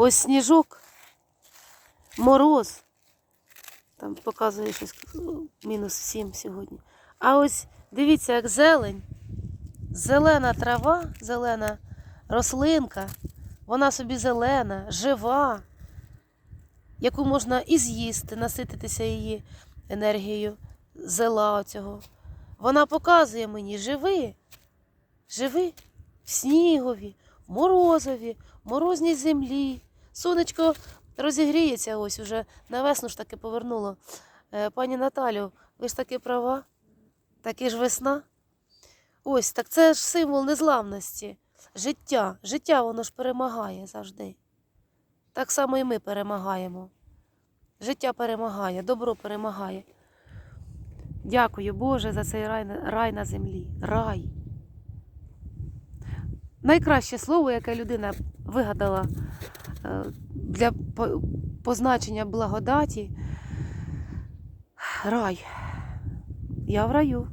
Ось сніжок, мороз. Там показує щось ну, мінус 7 сьогодні. А ось дивіться, як зелень. Зелена трава, зелена рослинка. Вона собі зелена, жива, яку можна і з'їсти, насититися її енергією зела оцього. Вона показує мені живи, живи в снігові, морозові, морозній землі. Сонечко розігріється ось уже на весну ж таки повернуло. Е, Пані Наталю, ви ж таки права, таки ж весна. Ось, так це ж символ незламності. Життя. Життя воно ж перемагає завжди. Так само і ми перемагаємо. Життя перемагає, добро перемагає. Дякую, Боже, за цей рай, рай на землі. Рай. Найкраще слово, яке людина вигадала для позначення благодаті. Рай. Я в раю.